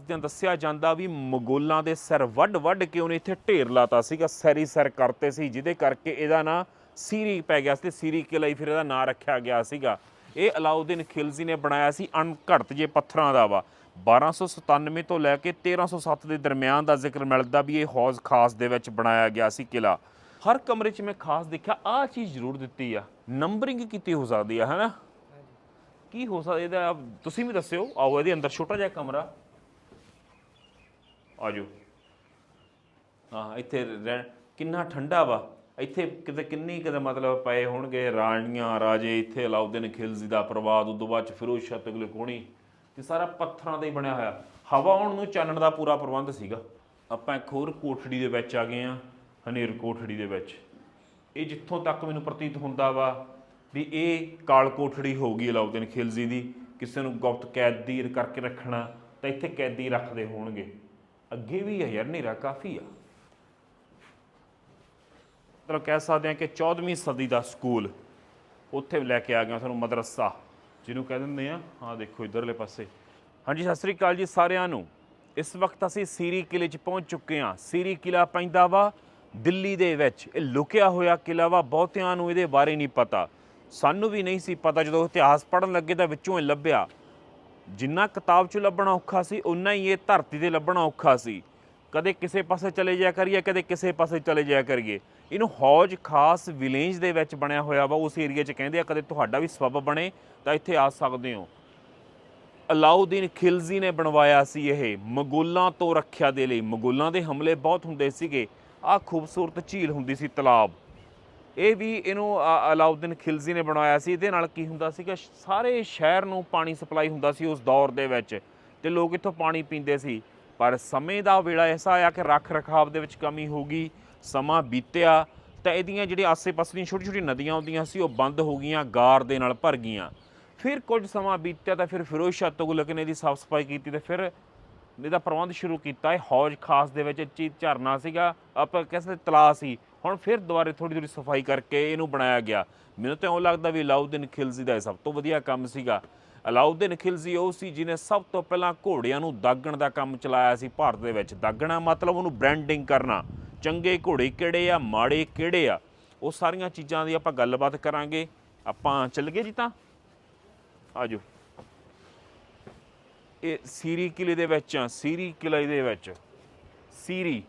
ਦਿਨ ਦੱਸਿਆ ਜਾਂਦਾ ਵੀ ਮਗੋਲਾਂ ਦੇ ਸਿਰ ਵੱਡ ਵੱਡ ਕੇ ਉਹਨੇ ਇੱਥੇ ਢੇਰ ਲਾਤਾ ਸੀਗਾ ਸੈਰੀ ਸਿਰ ਕਰਤੇ ਸੀ ਜਿਹਦੇ ਕਰਕੇ ਇਹਦਾ ਨਾਂ ਸੀਰੀ ਪੈ ਗਿਆ ਸੀ ਤੇ ਸੀਰੀ ਕਿਲਾ ਹੀ ਫਿਰ ਇਹਦਾ ਨਾਂ ਰੱਖਿਆ ਗਿਆ ਸੀਗਾ। ਇਹ ਅਲਾਉਦੀਨ ਖਿਲਜ਼ੀ ਨੇ ਬਣਾਇਆ ਸੀ ਅਣਘੜਤ ਜੇ ਪੱਥਰਾਂ ਦਾ ਵਾ। 1297 ਤੋਂ ਲੈ ਕੇ 1307 ਦੇ ਦਰਮਿਆਨ ਦਾ ਜ਼ਿਕਰ ਮਿਲਦਾ ਵੀ ਇਹ ਹੌਜ਼ ਖਾਸ ਦੇ ਵਿੱਚ ਬਣਾਇਆ ਗਿਆ ਸੀ ਕਿਲਾ ਹਰ ਕਮਰੇ 'ਚ ਮੈਂ ਖਾਸ ਦੇਖਿਆ ਆਹ ਚੀਜ਼ ਜ਼ਰੂਰ ਦਿੱਤੀ ਆ। ਨੰਬਰਿੰਗ ਕੀਤੀ ਹੋ ਸਕਦੀ ਆ ਹਨਾ ਕੀ ਹੋ ਸਕਦਾ ਇਹਦਾ ਤੁਸੀਂ ਵੀ ਦੱਸਿਓ। ਆਓ ਇਹਦੇ ਅੰਦਰ ਛੋਟਾ ਜਿਹਾ ਕਮਰਾ। ਆਜੋ। ਹਾਂ, ਇੱਥੇ ਰਹਿ- ਕਿੰਨਾ ਠੰਡਾ ਵਾ। ਇੱਥੇ ਕਿਤੇ ਕਿੰਨੀ ਕਿਤੇ ਮਤਲਬ ਪਏ ਹੋਣਗੇ ਰਾਣੀਆਂ, ਰਾਜੇ, ਇੱਥੇ ਅਲਾਉਦੀਨ ਖਿਲਜ਼ੀ ਦਾ ਪ੍ਰਵਾਦ, ਉਦੋਂ ਬਾਅਦ ਚ ਫਿਰੋਜ਼ ਸ਼ਾਹ ਤੁਗਲਕ ਕੋਣੀ। ਤੇ ਸਾਰਾ ਪੱਥਰਾਂ ਦਾ ਹੀ ਬਣਿਆ ਹੋਇਆ। ਹਵਾ ਆਉਣ ਨੂੰ ਚਾਨਣ ਦਾ ਪੂਰਾ ਪ੍ਰਬੰਧ ਸੀਗਾ। ਆਪਾਂ ਇੱਕ ਹੋਰ ਕੋਠੜੀ ਦੇ ਵਿੱਚ ਆ ਗਏ ਆ ਹਨੇਰ ਕੋਠੜੀ ਦੇ ਵਿੱਚ। ਇਹ ਜਿੱਥੋਂ ਤੱਕ ਮੈਨੂੰ ਪ੍ਰਤੀਤ ਹੁੰਦਾ ਵਾ ਵੀ ਇਹ ਕਾਲ ਕੋਠੜੀ ਹੋਊਗੀ ਅਲਾਉਦੀਨ ਖਿਲਜ਼ੀ ਦੀ। ਕਿਸੇ ਨੂੰ ਗੁਪਤ ਕੈਦੀ ਕਰਕੇ ਰੱਖਣਾ, ਤਾਂ ਇੱਥੇ ਕੈਦੀ ਰੱਖਦੇ ਹੋਣਗੇ। ਅੱਗੇ ਵੀ ਹੈ ਯਾਰ ਹਨੇਰਾ ਕਾਫੀ ਆ। ਮਤਲਬ ਕਹਿ ਸਕਦੇ ਹਾਂ ਕਿ 14ਵੀਂ ਸਦੀ ਦਾ ਸਕੂਲ ਉੱਥੇ ਲੈ ਕੇ ਆ ਗਿਆ ਤੁਹਾਨੂੰ ਮਦਰਸਾ, ਜਿਹਨੂੰ ਕਹਿ ਦਿੰਦੇ ਆ ਹਾਂ ਦੇਖੋ ਇਧਰਲੇ ਪਾਸੇ। ਹਾਂਜੀ, ਸਤਿ ਸ੍ਰੀ ਅਕਾਲ ਜੀ ਸਾਰਿਆਂ ਨੂੰ। ਇਸ ਵਕਤ ਅਸੀਂ ਸੀਰੀ ਕਿਲੇ 'ਚ ਪਹੁੰਚ ਚੁੱਕੇ ਹਾਂ। ਸੀਰੀ ਕਿਲਾ ਪੈਂਦਾ ਵਾ ਦਿੱਲੀ ਦੇ ਵਿੱਚ। ਇਹ ਲੁਕਿਆ ਹੋਇਆ ਕਿਲਾ ਵਾ, ਬਹੁਤਿਆਂ ਨੂੰ ਇਹਦੇ ਬਾਰੇ ਨਹੀਂ ਪਤਾ। ਸਾਨੂੰ ਵੀ ਨਹੀਂ ਸੀ ਪਤਾ, ਜਦੋਂ ਇਤਿਹਾਸ ਪੜ੍ਹਨ ਲੱਗੇ ਤਾਂ ਵਿੱਚੋਂ ਇਹ ਲੱਭਿਆ। ਜਿੰਨਾ ਕਿਤਾਬ 'ਚ ਲੱਭਣਾ ਔਖਾ ਸੀ ਉਨਾ ਹੀ ਇਹ ਧਰਤੀ ਤੇ ਲੱਭਣਾ ਔਖਾ ਸੀ। ਕਦੇ ਕਿਸੇ ਪਾਸੇ ਚਲੇ ਜਾਇਆ ਕਰੀਏ, ਕਦੇ ਕਿਸੇ ਪਾਸੇ ਚਲੇ ਜਾਇਆ ਕਰੀਏ। ਇਹਨੂੰ ਹੌਜ ਖਾਸ ਵਿਲੇਜ ਦੇ ਵਿੱਚ ਬਣਿਆ ਹੋਇਆ ਵਾ, ਉਸ ਏਰੀਆ 'ਚ ਕਹਿੰਦੇ ਆ, ਕਦੇ ਤੁਹਾਡਾ ਵੀ ਸਬਬ ਬਣੇ, ਤਾਂ ਇੱਥੇ ਆ ਸਕਦੇ ਹੋ। ਅਲਾਉਦੀਨ ਖਿਲਜ਼ੀ ਨੇ ਬਣਵਾਇਆ ਸੀ ਇਹ, ਮਗੋਲਾਂ ਤੋਂ ਰੱਖਿਆ ਦੇ ਲਈ। ਮਗੋਲਾਂ ਦੇ ਹਮਲੇ ਬਹੁਤ ਹੁੰਦੇ ਸੀਗੇ। ਆ ਖੂਬਸੂਰਤ ਝੀਲ ਹੁੰਦੀ ਸੀ ਤਲਾਬ। ਇਹ ਵੀ ਇਹਨੂੰ, ਅ- ਅਲਾਉਦੀਨ ਖਿਲਜ਼ੀ ਨੇ ਬਣਾਇਆ ਸੀ। ਇਹਦੇ ਨਾਲ ਕੀ ਹੁੰਦਾ ਸੀ ਕਿ ਸਾਰੇ ਸ਼ਹਿਰ ਨੂੰ ਪਾਣੀ ਸਪਲਾਈ ਹੁੰਦਾ ਸੀ ਉਸ ਦੌਰ ਦੇ ਵਿੱਚ ਤੇ ਲੋਕ ਇੱਥੋਂ ਪਾਣੀ ਪੀਂਦੇ ਸੀ। ਪਰ ਸਮੇਂ ਦਾ ਵੇਲਾ ਐਸਾ ਆਇਆ ਕਿ ਰੱਖ ਰਖਾਵ ਦੇ ਵਿੱਚ ਕਮੀ ਹੋ ਗਈ, ਸਮਾਂ ਬੀਤਿਆ ਤਾਂ ਇਹਦੀਆਂ ਜਿਹੜੀਆਂ ਆਸੇ-ਪਾਸੇ ਦੀਆਂ ਛੋਟੀ-ਛੋਟੀ ਨਦੀਆਂ ਆਉਂਦੀਆਂ ਸੀ, ਉਹ ਬੰਦ ਹੋ ਗਈਆਂ, ਗਾਰ ਦੇ ਨਾਲ ਭਰ ਗਈਆਂ। ਫਿਰ ਕੁਝ ਸਮਾਂ ਬੀਤਿਆ ਤਾਂ ਫਿਰ ਫਿਰੋਜ਼ ਸ਼ਾਹ ਤੁਗਲਕ ਨੇ ਇਹਦੀ ਸਾਫ਼ ਸਫ਼ਾਈ ਕੀਤੀ ਤੇ ਫਿਰ ਇਹਦਾ ਪ੍ਰਬੰਧ ਸ਼ੁਰੂ ਕੀਤਾ ਇਹ ਹੌਜ ਖਾਸ ਦੇ ਵਿੱਚ ਚੀਜ਼ ਝਰਨਾ ਸੀਗਾ, ਆਪਾਂ ਕਿਸੇ ਤਲਾਅ ਸੀ। ਹੁਣ ਫਿਰ ਦੁਬਾਰੇ ਥੋੜੀ ਥੋੜੀ ਸਫ਼ਾਈ ਕਰਕੇ ਇਹਨੂੰ ਬਣਾਇਆ ਗਿਆ। ਮੈਨੂੰ ਤਾਂ ਉਹ ਲੱਗਦਾ ਵੀ ਅਲਾਉਦੀਨ ਖਿਲਜ਼ੀ ਦਾ ਇਹ ਸਭ ਤੋਂ ਵਧੀਆ ਕੰਮ ਸੀਗਾ। ਅਲਾਉਦੀਨ ਖਿਲਜ਼ੀ ਉਹ ਸੀ ਜਿਹਨੇ ਸਭ ਤੋਂ ਪਹਿਲਾਂ ਘੋੜਿਆਂ ਨੂੰ ਦਾਗਣ ਦਾ ਕੰਮ ਚਲਾਇਆ ਸੀ ਭਾਰਤ ਦੇ ਵਿੱਚ। ਦਾਗਣਾ ਮਤਲਬ ਉਹਨੂੰ ਬ੍ਰਾਂਡਿੰਗ ਕਰਨਾ। ਚੰਗੇ ਘੋੜੇ ਕਿਹੜੇ ਆ, ਮਾੜੇ ਕਿਹੜੇ ਆ? ਉਹ ਸਾਰੀਆਂ ਚੀਜ਼ਾਂ ਦੀ ਆਪਾਂ ਗੱਲਬਾਤ ਕਰਾਂਗੇ। ਆਪਾਂ ਚੱਲ ਗਏ ਜੀ ਤਾਂ? ਆਜੋ ਇਹ ਸੀਰੀ ਕਿਲੇ ਦੇ ਵਿੱਚ ਆ, ਸੀਰੀ ਕਿਲੇ ਦੇ ਵਿੱਚ। ਸੀਰੀ।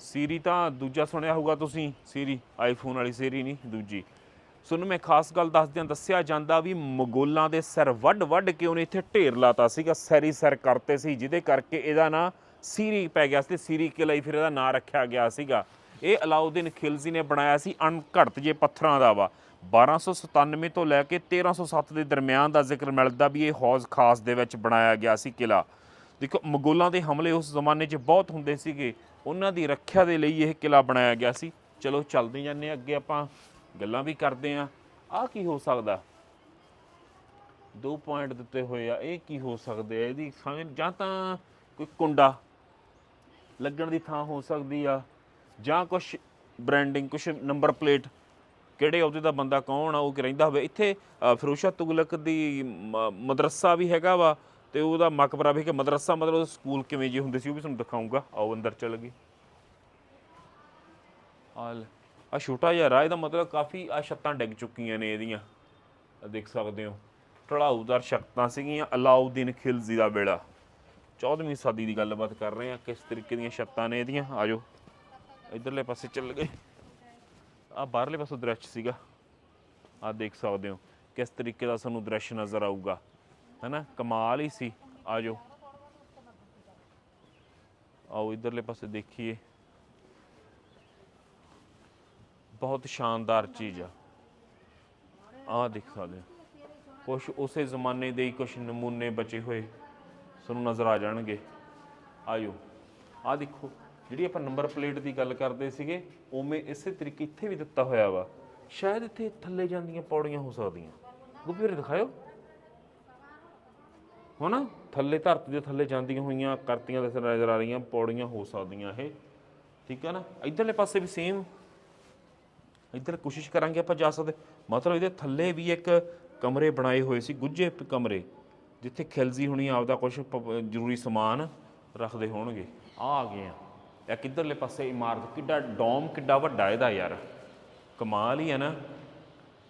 ਸੀਰੀ ਤਾਂ ਦੂਜਾ ਸੁਣਿਆ ਹੋਊਗਾ ਤੁਸੀਂ, ਸੀਰੀ। ਆਈਫੋਨ ਵਾਲੀ ਸੀਰੀ ਨਹੀਂ, ਦੂਜੀ। ਤੁਹਾਨੂੰ ਮੈਂ ਖਾਸ ਗੱਲ ਦੱਸਦਿਆਂ ਦੱਸਿਆ ਜਾਂਦਾ ਵੀ ਮਗੋਲਾਂ ਦੇ ਸਿਰ ਵੱਡ ਵੱਡ ਕੇ ਉਹਨੇ ਇੱਥੇ ਢੇਰ ਲਾਤਾ ਸੀਗਾ, ਸੈਰੀ ਸਿਰ ਕਰਤੇ ਸੀ, ਜਿਹਦੇ ਕਰਕੇ ਇਹਦਾ ਨਾਂ ਸੀਰੀ ਪੈ ਗਿਆ ਸੀ ਤੇ ਸੀਰੀ ਕਿਲਾ ਹੀ ਫਿਰ ਇਹਦਾ ਨਾਂ ਰੱਖਿਆ ਗਿਆ ਸੀਗਾ। ਇਹ ਅਲਾਉਦੀਨ ਖਿਲਜ਼ੀ ਨੇ ਬਣਾਇਆ ਸੀ ਅਣਘੜਤ ਜੇ ਪੱਥਰਾਂ ਦਾ ਵਾ। 1297 ਤੋਂ ਲੈ ਕੇ 1307 ਦੇ ਦਰਮਿਆਨ ਦਾ ਜ਼ਿਕਰ ਮਿਲਦਾ ਵੀ ਇਹ ਹੌਜ਼ ਖਾਸ ਦੇ ਵਿੱਚ ਬਣਾਇਆ ਗਿਆ ਸੀ ਕਿਲਾ ਦੇਖੋ, ਮਗੋਲਾਂ ਦੇ ਹਮਲੇ ਉਸ ਜ਼ਮਾਨੇ 'ਚ ਬਹੁਤ ਹੁੰਦੇ ਸੀਗੇ। ਉਹਨਾਂ ਦੀ ਰੱਖਿਆ ਦੇ ਲਈ ਇਹ ਕਿਲਾ ਬਣਾਇਆ ਗਿਆ ਸੀ। ਚਲੋ, ਚੱਲਦੇ ਜਾਂਦੇ ਹਾਂ ਅੱਗੇ ਆਪਾਂ। ਗੱਲਾਂ ਵੀ ਕਰਦੇ ਆਂ ਆਹ ਕੀ ਹੋ ਸਕਦਾ? ਦੋ ਪੁਆਇੰਟ ਦਿੱਤੇ ਹੋਏ ਆ। ਇਹ ਕੀ ਹੋ ਸਕਦੇ ਆ? ਇਹਦੀ ਸਮਝ ਜਾਂ ਤਾਂ ਕੋਈ ਕੁੰਡਾ ਲੱਗਣ ਦੀ ਥਾਂ ਹੋ ਸਕਦੀ ਆ। ਜਾਂ ਕੁਝ ਬ੍ਰਾਂਡਿੰਗ ਕੁਝ ਨੰਬਰ ਪਲੇਟ ਕਿਹੜੇ ਅਹੁਦੇ ਦਾ ਬੰਦਾ ਕੌਣ ਆ ਉਹ ਕਿ ਰਹਿੰਦਾ ਹੋਵੇ। ਇੱਥੇ ਅ, ਫਿਰੋਜ਼ਸ਼ਾਹ ਤੁਗਲਕ ਦੀ ਮਦਰਸਾ ਵੀ ਹੈਗਾ ਵਾ ਤੇ ਉਹਦਾ ਮਕਬਰਾ ਵੀ ਕਿ ਮਦਰਸਾ ਮਤਲਬ ਸਕੂਲ ਕਿਵੇਂ ਜੇ ਹੁੰਦੇ ਸੀ ਉਹ ਵੀ ਤੁਹਾਨੂੰ ਦਿਖਾਉਂਗਾ। ਆਓ ਅੰਦਰ ਚੱਲ ਗਏ। ਆਲ ਆ ਛੋਟਾ ਜਿਹਾ ਰਾਹ ਇਹਦਾ ਮਤਲਬ ਕਾਫੀ ਆ ਛੱਤਾਂ ਡਿੱਗ ਚੁੱਕੀਆਂ ਨੇ ਇਹਦੀਆਂ। ਦੇਖ ਸਕਦੇ ਹੋ। ਢਲਾਊਦਾਰ ਛੱਤਾਂ ਸੀਗੀਆਂ ਅਲਾਉਦੀਨ ਖਿਲਜ਼ੀ ਦਾ ਵੇਲਾ। 14ਵੀਂ ਸਦੀ ਦੀ ਗੱਲਬਾਤ ਕਰ ਰਹੇ ਆ ਕਿਸ ਤਰੀਕੇ ਦੀਆਂ ਛੱਤਾਂ ਨੇ ਇਹਦੀਆਂ? ਆਜੋ ਇਧਰਲੇ ਪਾਸੇ ਚੱਲ ਗਏ। ਆ ਬਾਹਰਲੇ ਪਾਸੋਂ ਦ੍ਰਿਸ਼ ਸੀਗਾ। ਆ ਦੇਖ ਸਕਦੇ ਹੋ, ਕਿਸ ਤਰੀਕੇ ਦਾ ਸਾਨੂੰ ਦ੍ਰਿਸ਼ ਨਜ਼ਰ ਆਊਗਾ। ਹੈਨਾ? ਕਮਾਲ ਹੀ ਸੀ। ਆਜੋ ਆਓ ਇਧਰਲੇ ਪਾਸੇ ਦੇਖੀਏ। ਬਹੁਤ ਸ਼ਾਨਦਾਰ ਚੀਜ਼ ਆ। ਆ ਦੇਖ ਸਕਦੇ ਹੋ। ਕੁਛ ਉਸੇ ਜ਼ਮਾਨੇ ਦੇ ਹੀ ਕੁਛ ਨਮੂਨੇ ਬਚੇ ਹੋਏ। ਸਾਨੂੰ ਨਜ਼ਰ ਆ ਜਾਣਗੇ। ਆਇਓ। ਆ ਦੇਖੋ। ਜਿਹੜੀ ਆਪਾਂ ਨੰਬਰ ਪਲੇਟ ਦੀ ਗੱਲ ਕਰਦੇ ਸੀਗੇ, ਉਵੇਂ ਇਸੇ ਤਰੀਕੇ ਇੱਥੇ ਵੀ ਦਿੱਤਾ ਹੋਇਆ ਵਾ। ਸ਼ਾਇਦ ਇੱਥੇ ਥੱਲੇ ਜਾਂਦੀਆਂ ਪੌੜੀਆਂ ਹੋ ਸਕਦੀਆਂ। ਗੁੱਪੀ ਵੀਰੇ ਦਿਖਾਇਓ। ਹੋਣਾ ਥੱਲੇ ਧਰਤੀ ਦੇ ਥੱਲੇ ਜਾਂਦੀਆਂ ਹੋਈਆਂ, ਕਰਤੀਆਂ ਦੇ ਨਜ਼ਰ ਆ ਰਹੀਆਂ, ਪੌੜੀਆਂ ਹੋ ਸਕਦੀਆਂ ਇਹ। ਠੀਕ ਹੈ ਨਾ? ਇਧਰਲੇ ਪਾਸੇ ਵੀ ਸੇਮ ਇੱਧਰ ਕੋਸ਼ਿਸ਼ ਕਰਾਂਗੇ ਆਪਾਂ ਜਾ ਸਕਦੇ। ਮਤਲਬ ਇਹਦੇ ਥੱਲੇ ਵੀ ਇੱਕ ਕਮਰੇ ਬਣਾਏ ਹੋਏ ਸੀ ਗੁੱਜੇ ਕਮਰੇ, ਜਿੱਥੇ ਖਿਲਜ਼ੀ ਹੁਣੀ, ਆਪਦਾ ਕੁਝ ਜ਼ਰੂਰੀ ਸਮਾਨ ਰੱਖਦੇ ਹੋਣਗੇ। ਆ ਆ ਗਏ ਆ। ਇਹ ਕਿੱਧਰਲੇ ਪਾਸੇ ਇਮਾਰਤ? ਕਿੱਡਾ ਡੋਮ ਕਿੱਡਾ ਵੱਡਾ ਇਹਦਾ ਯਾਰ। ਕਮਾਲ ਹੀ ਹੈ ਨਾ।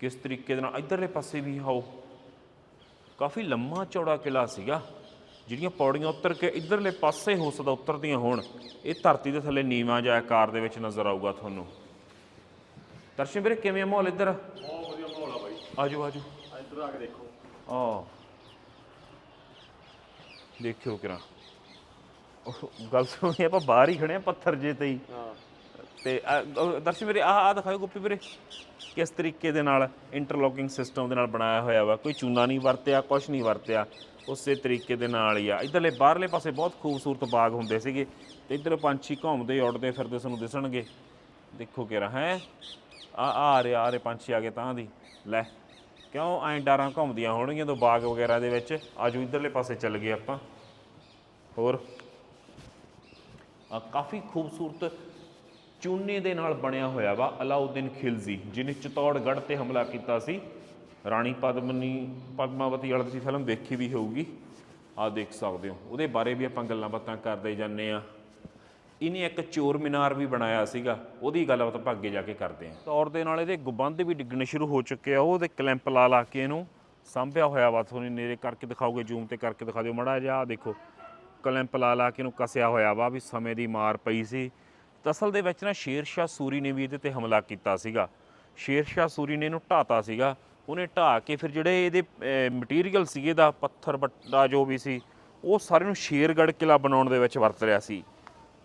ਕਿਸ ਤਰੀਕੇ ਦੇ ਨਾਲ ਇਧਰਲੇ ਪਾਸੇ ਵੀ ਆਓ। ਕਾਫੀ ਲੰਮਾ ਚੌੜਾ ਕਿਲਾ ਸੀਗਾ ਜਿਹੜੀਆਂ ਪੌੜੀਆਂ ਉੱਤਰ ਕੇ ਇਧਰਲੇ ਪਾਸੇ ਹੋ ਸਕਦਾ ਉਤਰਦੀਆਂ ਹੋਣ। ਇਹ ਧਰਤੀ ਦੇ ਥੱਲੇ ਨੀਵਾਂ ਜਿਹਾ ਆਕਾਰ ਦੇ ਵਿੱਚ ਨਜ਼ਰ ਆਊਗਾ ਤੁਹਾਨੂੰ। ਦਰਸ਼ਨ ਵੀਰੇ ਕਿਵੇਂ ਆ ਮਾਹੌਲ ਇੱਧਰ? ਬਹੁਤ ਵਧੀਆ ਮਾਹੌਲ ਆ ਬਾਈ। ਆਜੋ ਆਜੋ। ਇੱਧਰ ਆ ਕੇ ਦੇਖੋ। ਆ ਦੇਖਿਓ ਕਿਰਾ। ਗੱਲ ਸੁਣੀ ਆਪਾਂ ਬਾਹਰ ਹੀ ਖੜੇ ਆ ਪੱਥਰ ਜੇ ਤੇ ਹੀ। ਹਾਂ। ਤੇ ਦਰਸ਼ਨ ਵੀਰੇ ਆਹ ਆਹ ਦਿਖਾਓ ਗੋਪੀ ਵੀਰੇ। ਕਿਸ ਤਰੀਕੇ ਦੇ ਨਾਲ ਇੰਟਰਲੋਕਿੰਗ ਸਿਸਟਮ ਦੇ ਨਾਲ ਬਣਾਇਆ ਹੋਇਆ ਵਾ? ਕੋਈ ਚੂਨਾ ਨਹੀਂ ਵਰਤਿਆ ਕੁਝ ਨਹੀਂ ਵਰਤਿਆ। ਉਸੇ ਤਰੀਕੇ ਦੇ ਨਾਲ ਹੀ ਆ। ਇਧਰਲੇ ਬਾਹਰਲੇ ਪਾਸੇ ਬਹੁਤ ਖੂਬਸੂਰਤ ਬਾਗ ਹੁੰਦੇ ਸੀਗੇ। ਤੇ ਇਧਰ ਪੰਛੀ ਘੁੰਮਦੇ ਉੱਡਦੇ ਫਿਰਦੇ ਤੁਹਾਨੂੰ ਦਿਸਣਗੇ। ਦੇਖੋ ਕਿਰਾ ਹੈ। ਆ ਆ ਰਹੇ ਆ ਰਹੇ ਪੰਛੀ ਆ ਗਏ ਤਾਂ ਦੀ। ਲੈ ਕਿਉਂ ਐਂ ਡਾਰਾਂ ਘੁੰਮਦੀਆਂ ਹੋਣਗੀਆਂ ਤੋਂ ਬਾਗ ਵਗੈਰਾ ਦੇ ਵਿੱਚ? ਆਜੋ ਇਧਰਲੇ ਪਾਸੇ ਚੱਲ ਗਏ ਆਪਾਂ। ਹੋਰ? ਆ ਕਾਫੀ ਖੂਬਸੂਰਤ ਚੂਨੇ ਦੇ ਨਾਲ ਬਣਿਆ ਹੋਇਆ ਵਾ ਅਲਾਉਦੀਨ ਖਿਲਜ਼ੀ, ਜਿਹਨੇ ਚਿਤੌੜਗੜ੍ਹ ਤੇ ਹਮਲਾ ਕੀਤਾ ਸੀ। ਰਾਣੀ ਪਦਮਨੀ, ਪਦਮਾਵਤੀ ਵਾਲੀ ਤੁਸੀਂ ਫਿਲਮ ਦੇਖੀ ਵੀ ਹੋਊਗੀ। ਆ ਦੇਖ ਸਕਦੇ ਹੋ। ਉਹਦੇ ਬਾਰੇ ਵੀ ਆਪਾਂ ਗੱਲਾਂ ਬਾਤਾਂ ਕਰਦੇ ਜਾਂਦੇ ਆ ਇਹਨੇ ਇੱਕ ਚੋਰ ਮੀਨਾਰ ਵੀ ਬਣਾਇਆ ਸੀਗਾ। ਉਹਦੀ ਗੱਲਬਾਤ ਆਪਾਂ ਅੱਗੇ ਜਾ ਕੇ ਕਰਦੇ ਹਾਂ। ਤੌਰ ਦੇ ਨਾਲ ਇਹਦੇ ਗੁੰਬਦ ਵੀ ਡਿੱਗਣੇ ਸ਼ੁਰੂ ਹੋ ਚੁੱਕੇ ਆ। ਉਹਦੇ ਕਲੈਂਪ ਲਾ ਲਾ ਕੇ ਇਹਨੂੰ ਸਾਂਭਿਆ ਹੋਇਆ ਵਾ। ਤੁਹਾਨੂੰ ਨੇੜੇ ਕਰਕੇ ਦਿਖਾਓਗੇ ਜ਼ੂਮ ਤੇ ਕਰਕੇ ਦਿਖਾ ਦਿਓ। ਮੜਾ ਜਿਹਾ ਆਹ ਦੇਖੋ। ਕਲੈਂਪ ਲਾ ਲਾ ਕੇ ਇਹਨੂੰ ਕਸਿਆ ਹੋਇਆ ਵਾ ਵੀ ਸਮੇਂ ਦੀ ਮਾਰ ਪਈ ਸੀ। ਅਸਲ ਦੇ ਵਿੱਚ ਨਾ ਸ਼ੇਰ ਸ਼ਾਹ ਸੂਰੀ ਨੇ ਵੀ ਇਹਦੇ ਤੇ ਹਮਲਾ ਕੀਤਾ ਸੀਗਾ। ਸ਼ੇਰ ਸ਼ਾਹ ਸੂਰੀ ਨੇ ਇਹਨੂੰ ਢਾਤਾ ਸੀਗਾ। ਉਹਨੇ ਢਾ ਕੇ ਫਿਰ ਜਿਹੜੇ ਇਹਦੇ ਮਟੀਰੀਅਲ ਸੀਗੇ ਦਾ, ਪੱਥਰ ਬੱਟਾ ਜੋ ਵੀ ਸੀ, ਉਹ ਸਾਰੇ ਨੂੰ ਸ਼ੇਰਗੜ੍ਹ ਕਿਲਾ ਬਣਾਉਣ ਦੇ ਵਿੱਚ ਵਰਤ ਰਿਹਾ ਸੀ।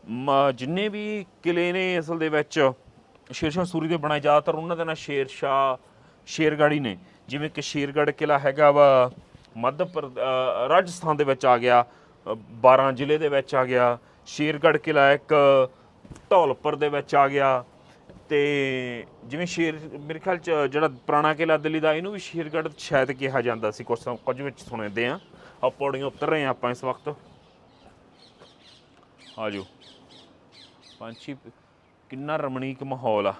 ਮ- ਜਿੰਨੇ ਵੀ ਕਿਲੇ ਨੇ ਅਸਲ ਦੇ ਵਿੱਚ, ਸ਼ੇਰ ਸ਼ਾਹ ਸੂਰੀ ਦੇ ਬਣਾਏ, ਜ਼ਿਆਦਾਤਰ ਉਹਨਾਂ ਦੇ ਨਾਲ ਸ਼ੇਰ ਸ਼ਾਹ ਹੀ ਨੇ। ਜਿਵੇਂ ਕਿ ਸ਼ੇਰਗੜ੍ਹ ਕਿਲਾ ਹੈਗਾ ਵਾ, ਮੱਧ ਪ੍ਰ- ਰਾਜਸਥਾਨ ਦੇ ਵਿੱਚ ਆ ਗਿਆ। 12 ਜ਼ਿਲ੍ਹੇ ਦੇ ਵਿੱਚ ਆ ਗਿਆ, ਸ਼ੇਰਗੜ੍ਹ ਕਿਲਾ ਇੱਕ, ਧੌਲਪੁਰ ਦੇ ਵਿੱਚ ਆ ਗਿਆ ਤੇ ਜਿਵੇਂ ਸ਼ੇਰ, ਮੇਰੇ ਖਿਆਲ ਚ ਜਿਹੜਾ ਪੁਰਾਣਾ ਕਿਲਾ ਦਿੱਲੀ ਦਾ, ਇਹਨੂੰ ਵੀ ਸ਼ੇਰਗੜ੍ਹ ਸ਼ਾਇਦ ਕਿਹਾ ਜਾਂਦਾ ਸੀ ਕੁਝ ਕੁਝ ਵਿੱਚ ਸੁਣਦੇ ਆ ਆ ਪੌੜੀਆਂ ਉਤਰ ਰਹੇ ਆ ਆਪਾਂ ਇਸ ਵਕਤ। ਆਜੋ ਪੰਛੀ, ਕਿੰਨਾ ਰਮਣੀਕ ਮਾਹੌਲ ਆ।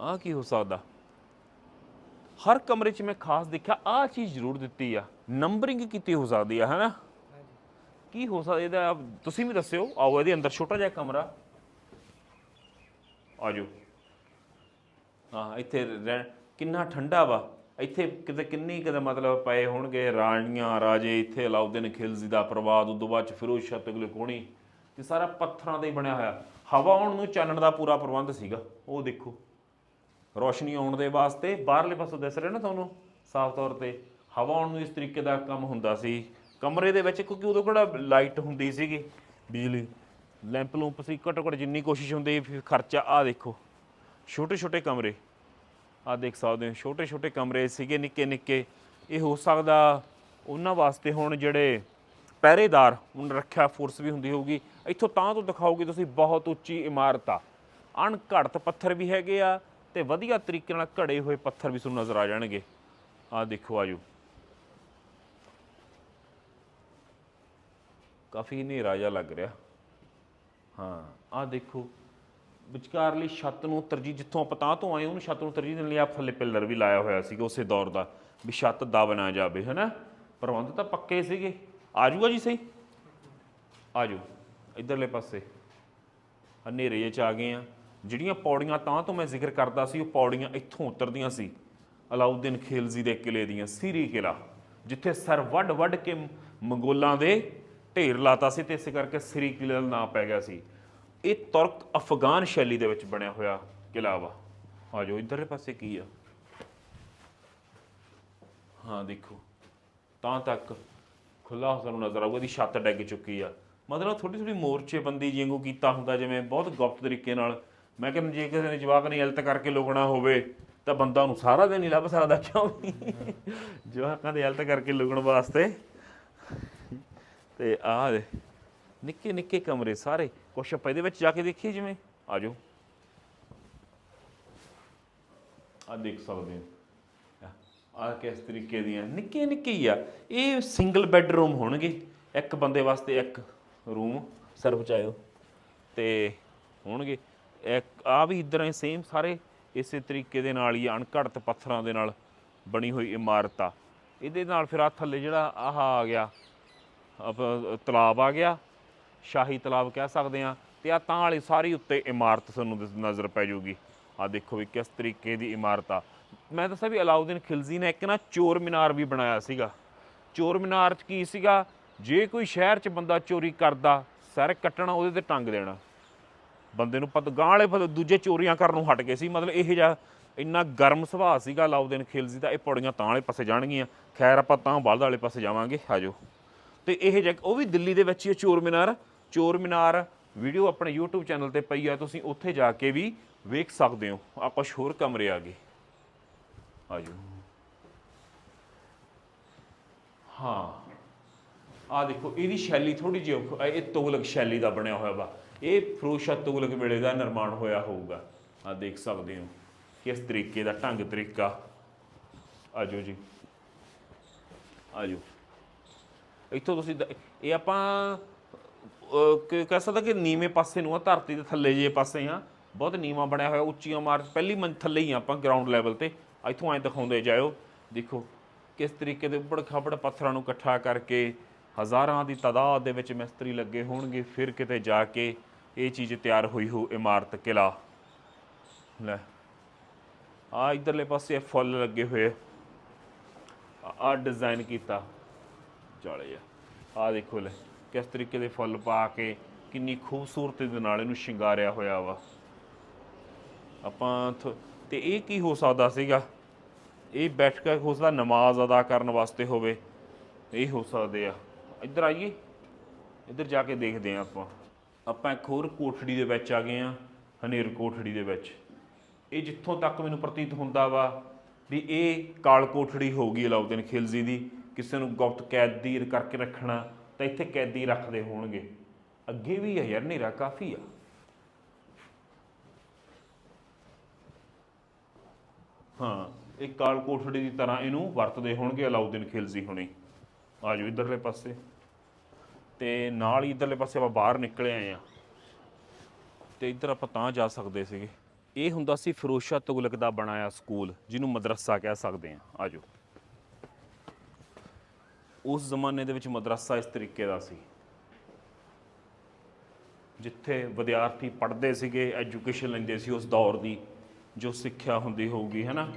ਆ ਕੀ ਹੋ ਸਕਦਾ? ਹਰ ਕਮਰੇ 'ਚ ਮੈਂ ਖਾਸ ਦੇਖਿਆ ਆ ਚੀਜ਼ ਜ਼ਰੂਰ ਦਿੱਤੀ ਆ। ਨੰਬਰਿੰਗ ਕੀਤੀ ਹੋ ਸਕਦੀ ਆ ਹੈਨਾ ਕੀ ਹੋ ਸਕਦਾ? ਇਹਦਾ ਤੁਸੀਂ ਵੀ ਦੱਸਿਓ। ਆਓ ਇਹਦੇ ਅੰਦਰ ਛੋਟਾ ਜਿਹਾ ਕਮਰਾ। ਆਜੋ। ਹਾਂ, ਇੱਥੇ ਰਹਿ- ਕਿੰਨਾ ਠੰਡਾ ਵਾ। ਇੱਥੇ ਕਿਤੇ ਕਿੰਨੀ ਕਿਤੇ ਮਤਲਬ ਪਏ ਹੋਣਗੇ ਰਾਣੀਆਂ, ਰਾਜੇ ਇੱਥੇ ਅਲਾਉਦੀਨ ਖਿਲਜ਼ੀ ਦਾ ਪ੍ਰਵਾਦ, ਉਦੋਂ ਬਾਅਦ ਚ ਫਿਰੋਜ਼ ਸ਼ਾਹ ਤੁਗਲਕ ਕੋਣੀ। ਤੇ ਸਾਰਾ ਪੱਥਰਾਂ ਦਾ ਹੀ ਬਣਿਆ ਹੋਇਆ। ਹਵਾ ਆਉਣ ਨੂੰ ਚਾਨਣ ਦਾ ਪੂਰਾ ਪ੍ਰਬੰਧ ਸੀਗਾ। ਉਹ ਦੇਖੋ। ਰੋਸ਼ਨੀ ਆਉਣ ਦੇ ਵਾਸਤੇ ਬਾਹਰਲੇ ਪਾਸੋਂ ਦਿਸ ਰਿਹਾ ਨਾ ਤੁਹਾਨੂੰ, ਸਾਫ਼ ਤੌਰ ਤੇ। ਹਵਾ ਆਉਣ ਨੂੰ ਇਸ ਤਰੀਕੇ ਦਾ ਕੰਮ ਹੁੰਦਾ ਸੀ। ਕਮਰੇ ਦੇ ਵਿੱਚ ਕਿਉਂਕਿ ਉਦੋਂ ਕਿਹੜਾ ਲਾਈਟ ਹੁੰਦੀ ਸੀਗੀ? ਬਿਜਲੀ, ਲੈਂਪ ਲੂੰਪ ਸੀ ਘੱਟੋ ਘੱਟ ਜਿੰਨੀ ਕੋਸ਼ਿਸ਼ ਹੁੰਦੀ ਫਿਰ ਖਰਚਾ ਆ ਦੇਖੋ ਛੋਟੇ ਛੋਟੇ ਕਮਰੇ। ਆ ਦੇਖ ਸਕਦੇ ਹੋ ਛੋਟੇ ਛੋਟੇ ਕਮਰੇ ਸੀਗੇ ਨਿੱਕੇ ਨਿੱਕੇ ਇਹ ਹੋ ਸਕਦਾ ਉਹਨਾਂ ਵਾਸਤੇ ਹੁਣ ਜਿਹੜੇ ਪਹਿਰੇਦਾਰ, ਹੁਣ ਰੱਖਿਆ ਫੋਰਸ ਵੀ ਹੁੰਦੀ ਹੋਊਗੀ। ਇੱਥੋਂ ਤਾਂ ਤੋਂ ਦਿਖਾਓਗੇ ਤੁਸੀਂ, ਬਹੁਤ ਉੱਚੀ ਇਮਾਰਤ ਆ। ਅਣਘੜਤ ਪੱਥਰ ਵੀ ਹੈਗੇ ਆ ਤੇ ਵਧੀਆ ਤਰੀਕੇ ਨਾਲ ਘੜੇ ਹੋਏ ਪੱਥਰ ਵੀ ਤੁਹਾਨੂੰ ਨਜ਼ਰ ਆ ਜਾਣਗੇ। ਆ ਦੇਖੋ, ਆਜੋ। ਕਾਫੀ ਹਨੇਰਾ ਜਿਹਾ ਲੱਗ ਰਿਹਾ। ਹਾਂ ਆ ਦੇਖੋ। ਵਿਚਕਾਰਲੀ ਛੱਤ ਨੂੰ ਤਰਜੀਹ, ਜਿੱਥੋਂ ਆਪਾਂ ਤਾਂ ਤੋਂ ਆਏ, ਉਹਨੂੰ ਛੱਤ ਨੂੰ ਤਰਜੀਹ ਦੇਣ ਲਈ ਆ ਥੱਲੇ ਪਿੱਲਰ ਵੀ ਲਾਇਆ ਹੋਇਆ ਸੀਗਾ ਉਸੇ ਦੌਰ ਦਾ, ਵੀ ਛੱਤ ਦਬ ਨਾ ਜਾਵੇ, ਹਨਾ? ਪ੍ਰਬੰਧ ਤਾਂ ਪੱਕੇ ਸੀਗੇ। ਆਜੂਗਾ ਜੀ ਸਹੀ? ਆਜੋ, ਇਧਰਲੇ ਪਾਸੇ। ਹਨੇਰੇ ਚ ਆ ਗਏ ਆ। ਜਿਹੜੀਆਂ ਪੌੜੀਆਂ ਤਾਂ ਤੋਂ ਮੈਂ ਜ਼ਿਕਰ ਕਰਦਾ ਸੀ, ਉਹ ਪੌੜੀਆਂ ਇੱਥੋਂ ਉਤਰਦੀਆਂ ਸੀ। ਅਲਾਉਦੀਨ ਖਿਲਜ਼ੀ ਦੇ ਕਿਲੇ ਦੀਆਂ, ਸੀਰੀ ਕਿਲਾ, ਜਿੱਥੇ ਸਰ ਵੱਡ ਵੱਡ ਕੇ ਮੰਗੋਲਾਂ ਦੇ ਢੇਰ ਲਾਤਾ ਸੀ ਤੇ ਇਸੇ ਕਰਕੇ ਸ੍ਰੀ ਕਿਲੇ ਦਾ ਨਾਂ ਪੈ ਗਿਆ ਸੀ। ਇਹ ਤੁਰਕ ਅਫਗਾਨ ਸ਼ੈਲੀ ਦੇ ਵਿੱਚ ਬਣਿਆ ਹੋਇਆ ਕਿਲਾ ਵਾ। ਆ ਜਾਓ, ਇਧਰਲੇ ਪਾਸੇ ਕੀ ਆ? ਹਾਂ, ਦੇਖੋ। ਤਾਂ ਤੱਕ ਖੁੱਲਾ ਸਾਨੂੰ ਨਜ਼ਰ ਆਊਗਾ ਦੀ ਛੱਤ ਡਿੱਗ ਚੁੱਕੀ ਆ। ਮਤਲਬ ਥੋੜੀ ਥੋੜੀ ਮੋਰਚੇਬੰਦੀ ਜਿੰਗੂ ਕੀਤਾ ਹੁੰਦਾ, ਜਿਵੇਂ ਬਹੁਤ ਗੁਪਤ ਤਰੀਕੇ ਨਾਲ। ਮੈਂ ਕਹਿੰਦਾ ਜੇ ਕਿਸੇ ਨੇ ਜਵਾਕ ਨਹੀਂ ਇਲਤ ਕਰਕੇ ਲੁਕਣਾ ਹੋਵੇ, ਤਾਂ ਬੰਦਾ ਨੂੰ ਸਾਰਾ ਦਿਨ ਹੀ ਲੱਭ ਸਕਦਾ, ਕਿਉਂ ਜਵਾਕਾਂ ਦੇ ਇਲਤ ਕਰਕੇ ਲੁਕਣ ਵਾਸਤੇ। ਤੇ ਆਹ ਨਿੱਕੇ ਨਿੱਕੇ ਕਮਰੇ ਸਾਰੇ। ਕੁਛ ਆਪਾਂ ਇਹਦੇ ਵਿੱਚ ਜਾ ਕੇ ਦੇਖੀਏ ਜਿਵੇਂ। ਆਜੋ ਆ ਦੇਖ ਸਕਦੇ ਹੋ। ਆ ਕਿਸ ਤਰੀਕੇ ਦੀਆਂ। ਨਿੱਕੇ ਨਿੱਕੇ ਹੀ ਆ। ਇਹ ਸਿੰਗਲ ਬੈੱਡਰੂਮ ਹੋਣਗੇ। ਇੱਕ ਬੰਦੇ ਵਾਸਤੇ ਇੱਕ ਰੂਮ ਸਰਵ ਚਾਇਓ। ਤੇ ਹੋਣਗੇ। ਇੱਕ ਆ ਵੀ ਹੀ ਸੇਮ ਸਾਰੇ ਇਸੇ ਤਰੀਕੇ ਦੇ ਨਾਲ ਹੀ ਅਣਘੜਤ ਪੱਥਰਾਂ ਦੇ ਨਾਲ ਬਣੀ ਹੋਈ ਇਮਾਰਤ। ਆ ਇਹਦੇ ਨਾਲ ਫਿਰ ਆ ਥੱਲੇ ਜਿਹੜਾ ਆਹ ਆ ਗਿਆ। ਤਲਾਬ ਆ ਗਿਆ। ਸ਼ਾਹੀ ਤਲਾਬ ਕਹਿ ਸਕਦੇ ਆ ਤੇ ਆ ਤਾਂ ਵਾਲੀ ਸਾਰੀ ਉੱਤੇ ਇਮਾਰਤ ਤੁਹਾਨੂੰ ਦਿਸ- ਨਜ਼ਰ ਪੈ ਜਾਊਗੀ ਆ ਦੇਖੋ ਵੀ ਕਿਸ ਤਰੀਕੇ ਦੀ ਇਮਾਰਤ ਆ। ਮੈਂ ਦੱਸਿਆ ਵੀ ਅਲਾਉਦੀਨ ਖਿਲਜ਼ੀ ਨੇ ਇੱਕ ਨਾ ਚੋਰ ਮੀਨਾਰ ਵੀ ਬਣਾਇਆ ਸੀਗਾ। ਚੋਰ ਮੀਨਾਰ 'ਚ ਕੀ ਸੀਗਾ? ਜੇ ਕੋਈ ਸ਼ਹਿਰ 'ਚ ਬੰਦਾ ਚੋਰੀ ਕਰਦਾ, ਸਿਰ ਕੱਟਣਾ, ਉਹਦੇ ਤੇ ਟੰਗ ਦੇਣਾ। ਬੰਦੇ ਨੂੰ ਪਤ ਗਾਂ ਵਾਲੇ ਫਿਰ ਦੂਜੇ ਚੋਰੀਆਂ ਕਰਨ ਨੂੰ ਹਟ ਗਏ ਸੀ। ਮਤਲਬ ਇਹ ਜਿਹਾ ਇੰਨਾ ਗਰਮ ਸੁਭਾਅ ਸੀਗਾ ਲਾਉਦੀਨ ਖਿਲਜ਼ੀ ਦਾ। ਇਹ ਪੌੜੀਆਂ ਤਾਂ ਵਾਲੇ ਪਾਸੇ ਜਾਣਗੀਆਂ। ਖੈਰ, ਆਪਾਂ ਤਾਂ ਬਲਦ ਵਾਲੇ ਪਾਸੇ ਜਾਵਾਂਗੇ। ਆਜੋ ਤੇ ਇਹ ਜਗ ਉਹ ਵੀ ਦਿੱਲੀ ਦੇ ਵਿੱਚ ਹੀ ਹੈ ਚੋਰ ਮੀਨਾਰ। ਚੋਰ ਮੀਨਾਰ ਵੀਡੀਓ ਆਪਣੇ YouTube ਚੈਨਲ ਤੇ ਪਈ ਆ, ਤੁਸੀਂ ਉੱਥੇ ਜਾ ਕੇ ਵੀ ਵੇਖ ਸਕਦੇ ਹੋ। ਆ ਕੁਛ ਹੋਰ ਕਮਰੇ ਆ ਗਏ। ਆਜੋ। ਹਾਂ। ਆ ਦੇਖੋ, ਇਹਦੀ ਸ਼ੈਲੀ ਥੋੜੀ ਜਿਹੀ ਔਖ- ਇਹ ਤੁਗਲਕ ਸ਼ੈਲੀ ਦਾ ਬਣਿਆ ਹੋਇਆ ਵਾ। ਇਹ ਫਿਰੋਜ਼ਸ਼ਾਹ ਤੁਗਲਕ ਵੇਲੇ ਦਾ ਨਿਰਮਾਣ ਹੋਇਆ ਹੋਊਗਾ। ਆ ਦੇਖ ਸਕਦੇ ਹੋ, ਕਿਸ ਤਰੀਕੇ ਦਾ ਢੰਗ ਤਰੀਕਾ। ਆਜੋ ਜੀ। ਆਜੋ। ਇੱਥੋਂ ਤੁਸੀਂ ਦ- ਇਹ ਆਪਾਂ ਅਹ, ਕ- ਕਹਿ ਸਕਦਾ ਕਿ ਨੀਵੇਂ ਪਾਸੇ ਨੂੰ ਆ ਧਰਤੀ ਦੇ ਥੱਲੇ ਜੇ ਪਾਸੇ ਆ। ਬਹੁਤ ਨੀਵਾਂ ਬਣਿਆ ਹੋਇਆ ਉੱਚੀਆਂ ਇਮਾਰਤ ਪਹਿਲੀ ਮੰਜ਼ਿਲ ਥੱਲੇ ਹੀ ਆ ਆਪਾਂ ਗਰਾਊਂਡ ਲੈਵਲ ਤੇ। ਇੱਥੋਂ ਐਂ ਦਿਖਾਉਂਦੇ ਜਾਇਓ। ਦੇਖੋ ਕਿਸ ਤਰੀਕੇ ਦੇ ਉੱਪੜ ਖਾਬੜ ਪੱਥਰਾਂ ਨੂੰ ਇਕੱਠਾ ਕਰਕੇ ਹਜ਼ਾਰਾਂ ਦੀ ਤਾਦਾਦ ਦੇ ਵਿੱਚ ਮਿਸਤਰੀ ਲੱਗੇ ਹੋਣਗੇ ਫਿਰ ਕਿਤੇ ਜਾ ਕੇ ਇਹ ਚੀਜ਼ ਤਿਆਰ ਹੋਈ ਹੋ ਇਮਾਰਤ ਕਿਲਾ। ਲੈ। ਆ ਇਧਰਲੇ ਪਾਸੇ ਫੁੱਲ ਲੱਗੇ ਹੋਏ। ਆ ਡਿਜ਼ਾਈਨ ਕੀਤਾ। ਜਾਲੇ ਆ। ਆ ਦੇਖੋ ਲੈ, ਕਿਸ ਤਰੀਕੇ ਦੇ ਫੁੱਲ ਪਾ ਕੇ ਕਿੰਨੀ ਖੂਬਸੂਰਤੀ ਦੇ ਨਾਲ ਇਹਨੂੰ ਸ਼ਿੰਗਾਰਿਆ ਹੋਇਆ ਵਾ। ਆਪਾਂ ਤੇ ਇਹ ਕੀ ਹੋ ਸਕਦਾ ਸੀਗਾ? ਇਹ ਬੈਠ ਕੇ ਹੋ ਸਕਦਾ ਨਮਾਜ਼ ਅਦਾ ਕਰਨ ਵਾਸਤੇ ਹੋਵੇ, ਇਹ ਹੋ ਸਕਦੇ ਆ। ਇੱਧਰ ਆਈਏ, ਇੱਧਰ ਜਾ ਕੇ ਦੇਖਦੇ ਆ ਆਪਾਂ। ਆਪਾਂ ਇੱਕ ਹੋਰ ਕੋਠੜੀ ਦੇ ਵਿੱਚ ਆ ਗਏ ਆ, ਹਨੇਰ ਕੋਠੜੀ ਦੇ ਵਿੱਚ। ਇਹ ਜਿੱਥੋਂ ਤੱਕ ਮੈਨੂੰ ਪ੍ਰਤੀਤ ਹੁੰਦਾ ਵਾ ਵੀ ਇਹ ਕਾਲ ਕੋਠੜੀ ਹੋਊਗੀ ਅਲਾਉਦੀਨ ਖਿਲਜ਼ੀ ਦੀ। ਕਿਸੇ ਨੂੰ ਗੁਪਤ ਕੈਦੀ ਕਰਕੇ ਰੱਖਣਾ, ਤਾਂ ਇੱਥੇ ਕੈਦੀ ਰੱਖਦੇ ਹੋਣਗੇ। ਅੱਗੇ ਵੀ ਹੈ ਯਾਰ, ਹਨੇਰਾ ਕਾਫੀ ਆ। ਹਾਂ, ਇਹ ਕਾਲ ਕੋਠੜੀ ਦੀ ਤਰ੍ਹਾਂ ਇਹਨੂੰ ਵਰਤਦੇ ਹੋਣਗੇ, ਅਲਾਉਦੀਨ ਖਿਲਜ਼ੀ ਹੁਣੀ। ਜਾਓ ਇਧਰਲੇ ਪਾਸੇ। ਤੇ ਨਾਲ ਹੀ ਇਧਰਲੇ ਪਾਸੇ ਆਪਾਂ ਬਾਹਰ ਨਿਕਲੇ ਆਏ ਆ ਤੇ ਇੱਧਰ ਆਪਾਂ ਤਾਂ ਜਾ ਸਕਦੇ ਸੀਗੇ। ਇਹ ਹੁੰਦਾ ਸੀ ਫਿਰੋਸ਼ਾ ਤੁਗਲਕ ਦਾ ਬਣਾਇਆ ਸਕੂਲ, ਜਿਹਨੂੰ ਮਦਰਸਾ ਕਹਿ ਸਕਦੇ ਆ ਆਜੋ ਉਸ ਜ਼ਮਾਨੇ ਦੇ ਵਿੱਚ ਮਦਰਸਾ ਇਸ ਤਰੀਕੇ ਦਾ ਸੀ। ਜਿੱਥੇ ਵਿਦਿਆਰਥੀ ਪੜ੍ਹਦੇ ਸੀਗੇ, ਐਜੂਕੇਸ਼ਨ ਲੈਂਦੇ ਸੀ ਉਸ ਦੌਰ ਦੀ, ਜੋ ਸਿੱਖਿਆ ਹੁੰਦੀ ਹੋਊਗੀ, ਹੈਨਾ?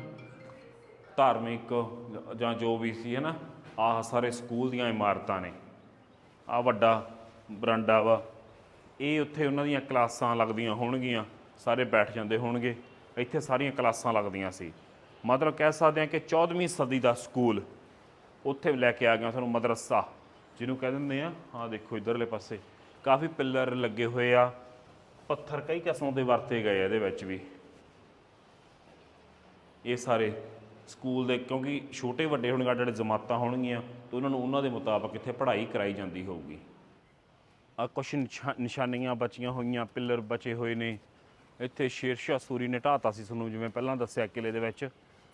ਧਾਰਮਿਕ ਜਾਂ ਜੋ ਵੀ ਸੀ, ਹੈਨਾ? ਆਹ ਸਾਰੇ ਸਕੂਲ ਦੀਆਂ ਇਮਾਰਤਾਂ ਨੇ। ਆ ਵੱਡਾ ਬਰਾਂਡਾ ਵਾ। ਇਹ ਉੱਥੇ ਉਹਨਾਂ ਦੀਆਂ ਕਲਾਸਾਂ ਲੱਗਦੀਆਂ ਹੋਣਗੀਆਂ। ਸਾਰੇ ਬੈਠ ਜਾਂਦੇ ਹੋਣਗੇ। ਇੱਥੇ ਸਾਰੀਆਂ ਕਲਾਸਾਂ ਲੱਗਦੀਆਂ ਸੀ। ਮਤਲਬ ਕਹਿ ਸਕਦੇ ਹਾਂ ਕਿ 14ਵੀਂ ਸਦੀ ਦਾ ਸਕੂਲ ਉੱਥੇ ਲੈ ਕੇ ਆ ਗਿਆ ਤੁਹਾਨੂੰ ਮਦਰਸਾ, ਜਿਹਨੂੰ ਕਹਿ ਦਿੰਦੇ ਆ ਹਾਂ ਦੇਖੋ ਇਧਰਲੇ ਪਾਸੇ, ਕਾਫੀ ਪਿੱਲਰ ਲੱਗੇ ਹੋਏ ਆ, ਪੱਥਰ ਕਈ ਕਿਸਮ ਦੇ ਵਰਤੇ ਗਏ ਆ ਇਹਦੇ ਵਿੱਚ ਵੀ। ਇਹ ਸਾਰੇ ਸਕੂਲ ਦੇ, ਕਿਉਂਕਿ ਛੋਟੇ ਵੱਡੇ ਹੋਣਗੇ ਜਿਹੜੇ ਜਮਾਤਾਂ ਹੋਣਗੀਆਂ, ਤੇ ਉਹਨਾਂ ਨੂੰ ਉਹਨਾਂ ਦੇ ਮੁਤਾਬਕ ਇੱਥੇ ਪੜ੍ਹਾਈ ਕਰਾਈ ਜਾਂਦੀ ਹੋਊਗੀ। ਆ ਕੁਛ ਨਿਸ਼ਾ- ਨਿਸ਼ਾਨੀਆਂ ਬਚੀਆਂ ਹੋਈਆਂ, ਪਿੱਲਰ ਬਚੇ ਹੋਏ ਨੇ। ਇੱਥੇ ਸ਼ੇਰਸ਼ਾਹ ਸੂਰੀ ਨੇ ਢਾਤਾ ਸੀ ਤੁਹਾਨੂੰ, ਜਿਵੇਂ ਪਹਿਲਾਂ ਦੱਸਿਆ ਕਿਲੇ ਦੇ ਵਿੱਚ।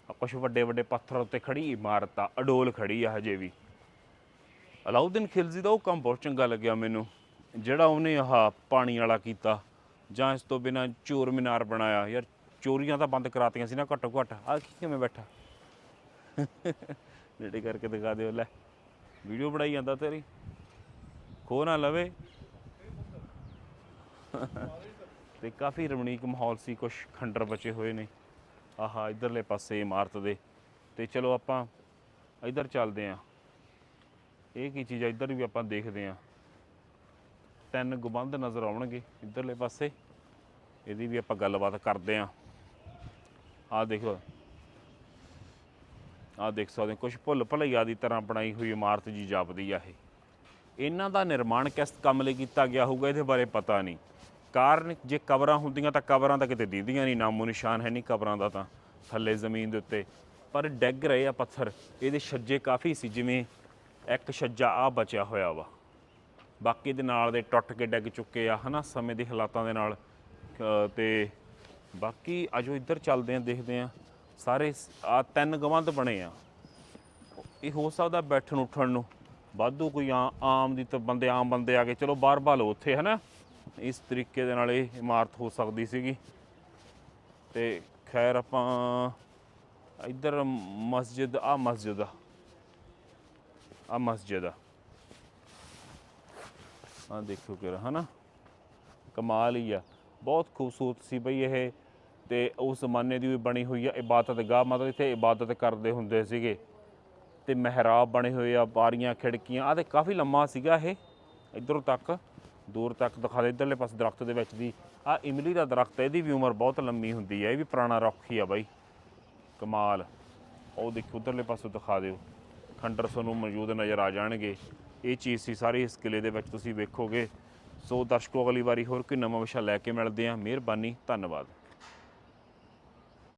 ਆ ਕੁਛ ਵੱਡੇ ਵੱਡੇ ਪੱਥਰ ਉੱਤੇ ਖੜੀ ਇਮਾਰਤ ਆ, ਅਡੋਲ ਖੜੀ ਆ ਹਜੇ ਵੀ। ਅਲਾਉਦੀਨ ਖਿਲਜ਼ੀ ਦਾ ਉਹ ਕੰਮ ਬਹੁਤ ਚੰਗਾ ਲੱਗਿਆ ਮੈਨੂੰ, ਜਿਹੜਾ ਉਹਨੇ ਆਹ ਪਾਣੀ ਵਾਲਾ ਕੀਤਾ, ਜਾਂ ਇਸ ਤੋਂ ਬਿਨਾ ਚੋਰ ਮੀਨਾਰ ਬਣਾਇਆ। ਯਾਰ ਚੋਰੀਆਂ ਤਾਂ ਬੰਦ ਕਰਾਤੀਆਂ ਸੀ ਨਾ ਘੱਟੋ ਘੱਟ ਆ ਕੀ ਕਿਵੇਂ ਬੈਠਾ? ਨੇੜੇ ਕਰਕੇ ਦਿਖਾ ਦਿਓ, ਲੈ, ਵੀਡੀਓ ਬਣਾਈ ਜਾਂਦਾ ਤੇਰੀ। ਖੋ ਨਾ ਲਵੇ। ਤੇ ਕਾਫੀ ਰਮਣੀਕ ਮਾਹੌਲ ਸੀ ਕੁਝ ਖੰਡਰ ਬਚੇ ਹੋਏ ਨੇ। ਆਹਾ, ਇਧਰਲੇ ਪਾਸੇ ਇਮਾਰਤ ਦੇ। ਤੇ ਚਲੋ ਆਪਾਂ ਇਧਰ ਚੱਲਦੇ ਆਂ। ਇਹ ਕੀ ਚੀਜ਼ ਆ? ਇੱਧਰ ਵੀ ਆਪਾਂ ਦੇਖਦੇ ਆਂ। ਤਿੰਨ ਗੁੰਬਦ ਨਜ਼ਰ ਆਉਣਗੇ ਇਧਰਲੇ ਪਾਸੇ। ਇਹਦੀ ਵੀ ਆਪਾਂ ਗੱਲਬਾਤ ਕਰਦੇ ਆਂ। ਆਹ ਦੇਖ। ਲਓ ਆਹ ਦੇਖ ਸਕਦੇ ਹੋ ਕੁਝ ਭੁੱਲ ਭੁਲਈਆ ਦੀ ਤਰ੍ਹਾਂ ਬਣਾਈ ਹੋਈ ਇਮਾਰਤ ਜੀ ਜਾਪਦੀ ਆ ਇਹ। ਇਹਨਾਂ ਦਾ ਨਿਰਮਾਣ ਕਿਸ ਕੰਮ ਲਈ ਕੀਤਾ ਗਿਆ ਹੋਊਗਾ? ਇਹਦੇ ਬਾਰੇ ਪਤਾ ਨਹੀਂ। ਕਾਰਨ ਜੇ ਕਬਰਾਂ ਹੁੰਦੀਆਂ ਤਾਂ ਕਬਰਾਂ ਤਾਂ ਕਿਤੇ ਦੀਦੀਆਂ ਨਹੀਂ ਨਾਮੋ ਨਿਸ਼ਾਨ ਹੈ ਨਹੀਂ ਕਬਰਾਂ ਦਾ ਤਾਂ ਥੱਲੇ ਜ਼ਮੀਨ ਦੇ ਉੱਤੇ। ਪਰ ਡਿੱਗ ਰਹੇ ਆ ਪੱਥਰ ਇਹਦੇ ਛੱਜੇ ਕਾਫੀ ਸੀ ਜਿਵੇਂ ਇੱਕ ਛੱਜਾ ਆ ਬਚਿਆ ਹੋਇਆ ਵਾ। ਬਾਕੀ ਦੇ ਨਾਲ ਦੇ ਟੁੱਟ ਕੇ ਡਿੱਗ ਚੁੱਕੇ ਆ ਹਨਾ ਸਮੇਂ ਦੇ ਹਾਲਾਤਾਂ ਦੇ ਨਾਲ। ਅ, ਤੇ ਬਾਕੀ ਆਜੋ ਇੱਧਰ ਚੱਲਦੇ ਆਂ ਦੇਖਦੇ ਆਂ। ਸਾਰੇ ਆ ਤਿੰਨ ਗਵੰਦ ਬਣੇ ਆ। ਇਹ ਹੋ ਸਕਦਾ ਬੈਠਣ ਉੱਠਣ ਨੂੰ। ਵਾਧੂ ਕੋਈ ਆ- ਆਮ ਦੀ ਤਾਂ ਬੰਦੇ ਆਮ ਬੰਦੇ ਆ ਕੇ ਚਲੋ ਬਾਹਰ ਭਾਲੋ ਉੱਥੇ ਹਨਾ। ਇਸ ਤਰੀਕੇ ਦੇ ਨਾਲ ਇਹ ਇਮਾਰਤ ਹੋ ਸਕਦੀ ਸੀਗੀ। ਤੇ ਖੈਰ ਆਪਾਂ ਇੱਧਰ ਮਸਜਿਦ ਆ ਮਸਜਿਦ ਆ। ਆ ਮਸਜਿਦ ਆ। ਆ ਦੇਖੋ ਕਿਰਾ ਹਨਾ? ਕਮਾਲ ਹੀ ਆ। ਬਹੁਤ ਖੂਬਸੂਰਤ ਸੀ ਬਈ ਇਹ। ਤੇ ਉਸ ਜ਼ਮਾਨੇ ਦੀ ਵੀ ਬਣੀ ਹੋਈ ਆ ਇਬਾਦਤ ਗਾਹ। ਮਤਲਬ ਇੱਥੇ ਇਬਾਦਤ ਕਰਦੇ ਹੁੰਦੇ ਸੀਗੇ। ਤੇ ਮਹਿਰਾਬ ਬਣੇ ਹੋਏ ਆ, ਬਾਰੀਆਂ, ਖਿੜਕੀਆਂ। ਆ ਤੇ ਕਾਫੀ ਲੰਮਾ ਸੀਗਾ ਇਹ, ਇਧਰੋਂ ਤੱਕ। ਦੂਰ ਤੱਕ ਦਿਖਾ ਦੇ, ਇਧਰਲੇ ਪਾਸੇ ਦਰਖਤ ਦੇ ਵਿੱਚ ਦੀ ਆ ਇਮਲੀ ਦਾ ਦਰਖਤ ਹੈ, ਇਹਦੀ ਵੀ ਉਮਰ ਬਹੁਤ ਲੰਮੀ ਹੁੰਦੀ ਹੈ, ਇਹ ਵੀ ਪੁਰਾਣਾ ਰੁੱਖ ਹੀ ਆ ਬਾਈ। ਕਮਾਲ। ਉਹ ਦੇਖੋ ਉਧਰਲੇ ਪਾਸੇ ਦਿਖਾ ਦਿਓ। ਖੰਡਰ ਤੁਹਾਨੂੰ ਮੌਜੂਦ ਨਜ਼ਰ ਆ ਜਾਣਗੇ। ਇਹ ਚੀਜ਼ ਸੀ ਸਾਰੀ ਇਸ ਕਿਲੇ ਦੇ ਵਿੱਚ ਤੁਸੀਂ ਵੇਖੋਗੇ। ਸੋ ਦਰਸ਼ਕੋ, ਅਗਲੀ ਵਾਰੀ ਹੋਰ ਕੋਈ ਨਵਾਂ ਵਿਸ਼ਾ ਲੈ ਕੇ ਮਿਲਦੇ ਹਾਂ। ਮਿਹਰਬਾਨੀ, ਧੰਨਵਾਦ।